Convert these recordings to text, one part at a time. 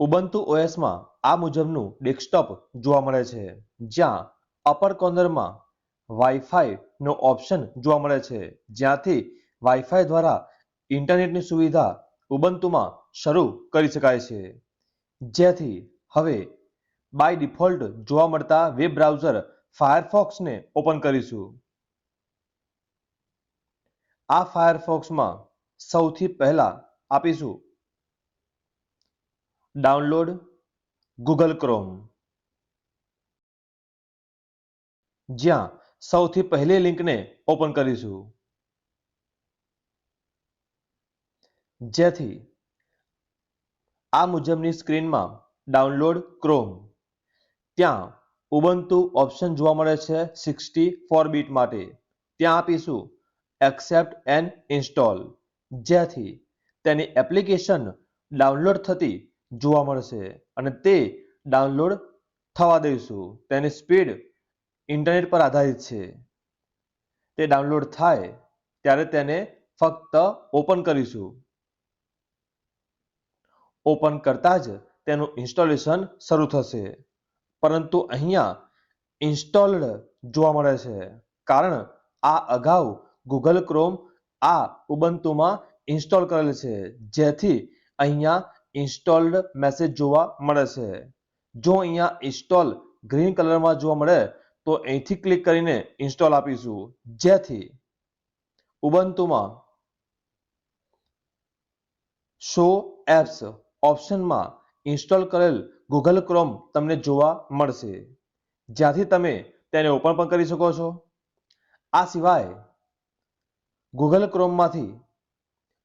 Ubuntu ઓએસમાં આ મુજબનું desktop જોવા મળે છે, જ્યાં અપર કોર્નરમાં વાઈફાઈ નો ઓપ્શન જોવા મળે છે. જ્યાંથી વાઈફાઈ દ્વારા ઇન્ટરનેટની સુવિધા ઉબંતુમાં શરૂ કરી શકાય છે. જેથી હવે બાય ડિફોલ્ટ જોવા મળતા વેબ બ્રાઉઝર ફાયરફોક્સને ઓપન કરીશું. આ ફાયરફોક્સમાં સૌથી પહેલા આપીશું ડાઉનલોડ ગૂગલ ક્રોમ જ્યાં સૌથી પહેલી લિંકને ઓપન કરીશું. જેથી આ મુજબની સ્ક્રીનમાં ડાઉનલોડ ક્રોમ ત્યાં ઉબંતુ ઓપ્શન જોવા મળે છે સિક્સટી ફોર બીટ માટે. ત્યાં આપીશું એક્સેપ્ટ એન્ડ ઇન્સ્ટોલ જેથી તેની એપ્લિકેશન ડાઉનલોડ થતી જોવા મળશે અને તે ડાઉનલોડ થવા દઈશું. તેની સ્પીડ ઇન્ટરનેટ પર આધારિત છે. તે ડાઉનલોડ થાય ત્યારે તેને ફક્ત ઓપન કરીશું. ઓપન કરતા જ તેનું ઇન્સ્ટોલેશન શરૂ થશે. પરંતુ અહીંયા ઇન્સ્ટોલ્ડ જોવા મળે છે. કારણ આ અગાઉ ગૂગલ ક્રોમ આ ઉબંતુમાં ઇન્સ્ટોલ કરેલ છે. જેથી અહીંયા ઇન્સ્ટોલ્ડ મેસેજ જોવા મળે છે. જો અહીંયા ઇન્સ્ટોલ ગ્રીન કલરમાં જોવા મળે, તો અહીંથી ક્લિક કરીને ઇન્સ્ટોલ આપીશું. જેથી ઉબંતુમાં શો એપ્સ ઓપ્શનમાં ઇન્સ્ટોલ કરેલ ગૂગલ ક્રોમ તમને જોવા મળશે. જ્યાંથી તમે તેને ઓપન પણ કરી શકો છો. આ સિવાય ગૂગલ ક્રોમમાંથી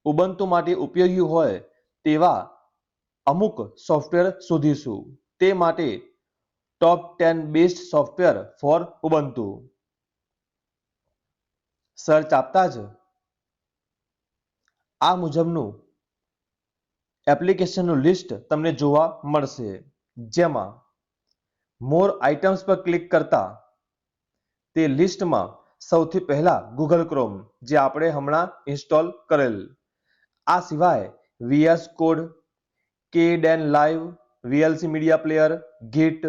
ઉબંતુ માટે ઉપયોગી હોય તેવા અમુક સોફ્ટવેર શોધીશું. તે માટે top ten best software for Ubuntu search આપતા જ આ મુજબનું એપ્લિકેશનનું લિસ્ટ તમને જોવા મળશે. જેમાં મોર આઇટમ્સ પર ક્લિક કરતા તે લિસ્ટમાં સૌથી પહેલા ગૂગલ ક્રોમ જે આપણે હમણાં ઇન્સ્ટોલ કરેલ. આ સિવાય VS code Kdenlive VLC media player Git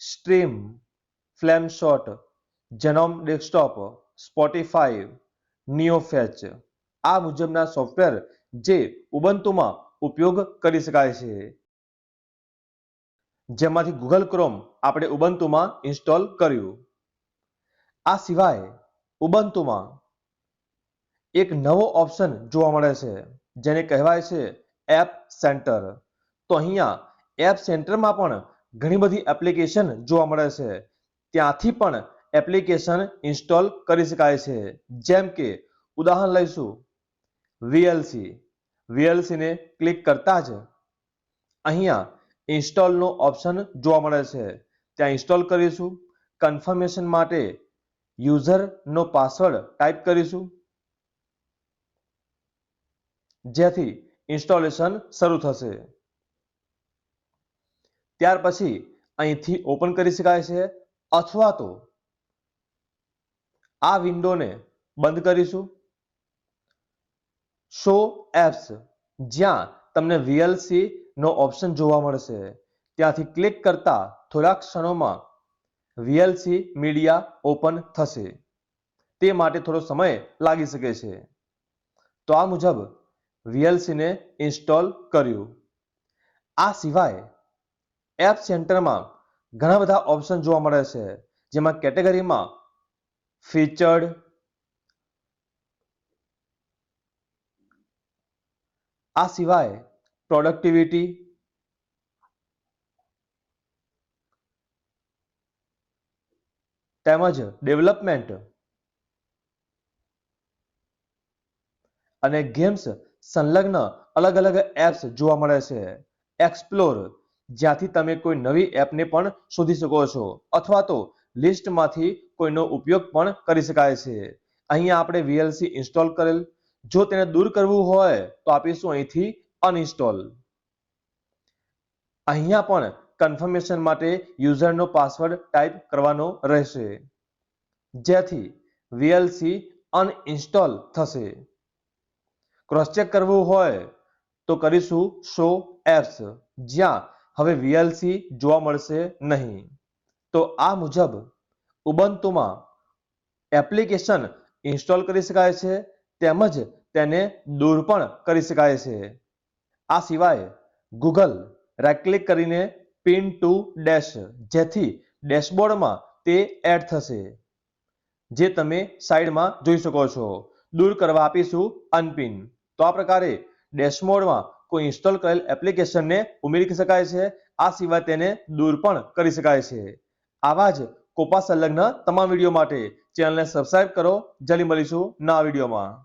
stream Flameshot GNOME desktop Spotify Neofetch આ મુજબના સોફ્ટવેર જે ઉબંતુમાં ઉપયોગ કરી શકાય છે. જેમાંથી ગૂગલ ક્રોમ આપણે ઉબંતુમાં ઇન્સ્ટોલ કર્યું. આ સિવાય ઉબંતુમાં એક નવો ઓપ્શન જોવા મળે છે, જેને કહેવાય છે એપ સેન્ટર તો અહીંયા એપ સેન્ટરમાં પણ ઘણી બધી એપ્લિકેશન જોવા મળે છે. ત્યાંથી પણ એપ્લિકેશન ઇન્સ્ટોલ કરી શકાય છે. જેમ કે ઉદાહરણ લઈશું. વીએલસી. વીએલસીને ક્લિક કરતા જ અહીંયા ઇન્સ્ટોલનો ઓપ્શન જોવા મળે છે. ત્યાં ઇન્સ્ટોલ કરીશું. કન્ફર્મેશન માટે યુઝરનો પાસવર્ડ ટાઈપ કરીશું. જેથી ઇન્સ્ટોલેશન શરૂ થશે. ત્યાર પછી અહીંથી ઓપન કરી શકાય છે અથવા તો આ વિન્ડોને બંધ કરીશું. શો એપ્સ જ્યાં તમને વીએલસી નો ઓપ્શન જોવા મળશે. ત્યાંથી ક્લિક કરતા થોડાક ક્ષણોમાં વીએલસી મીડિયા ઓપન થશે. તે માટે થોડો સમય લાગી શકે છે. તો આ મુજબ વીએલસીને ઇન્સ્ટોલ કર્યું. આ સિવાય એપ સેન્ટરમાં ઘણા બધા ઓપ્શન જોવા મળે છે. જેમાં કેટેગરીમાં ફીચર્ડ આ સિવાય પ્રોડક્ટિવિટી તેમજ ડેવલપમેન્ટ અને ગેમ્સ સંલગ્ન અલગ અલગ એપ્સ જોવા મળે છે. એક્સપ્લોર જ્યાંથી તમે કોઈ નવી એપને પણ શોધી શકો છો અથવા તો લિસ્ટમાંથી કોઈનો ઉપયોગ પણ કરી શકાય છે. અહીંયા આપણે વીએલસી ઇન્સ્ટોલ કરેલ. જો તેને દૂર કરવું હોય તો આપીશું અહીંથી અનઇન્સ્ટોલ. અહીંયા પણ કન્ફર્મેશન માટે યુઝરનો પાસવર્ડ ટાઈપ કરવાનો રહેશે. જેથી વીએલસી અનઇન્સ્ટોલ થશે. ક્રોસ ચેક કરવું હોય તો કરીશું શો એપ્સ જ્યાં હવે વીએલસી જોવા મળશે નહીં. તો આ મુજબ ઉબંતુમાં એપ્લિકેશન ઇન્સ્ટોલ કરી શકાય છે તેમજ તેને દૂર પણ કરી શકાય છે. આ સિવાય ગૂગલ રાઇટ ક્લિક કરીને પિન ટુ ડેશ, જેથી ડેશબોર્ડમાં તે એડ થશે, જે તમે સાઈડમાં જોઈ શકો છો. દૂર કરવા આપીશું અનપિન. તો આ પ્રકારે ડેશબોર્ડમાં કોઈ ઇન્સ્ટોલ કરેલ એપ્લિકેશનને ઉમેરી શકાય છે. આ સિવાય તેને દૂર પણ કરી શકાય છે. આવા જ કોપા સંલગ્ન તમામ વીડિયો માટે. ચેનલને સબસ્ક્રાઇબ કરો. જલ્દી મળીશું નવા વિડીયોમાં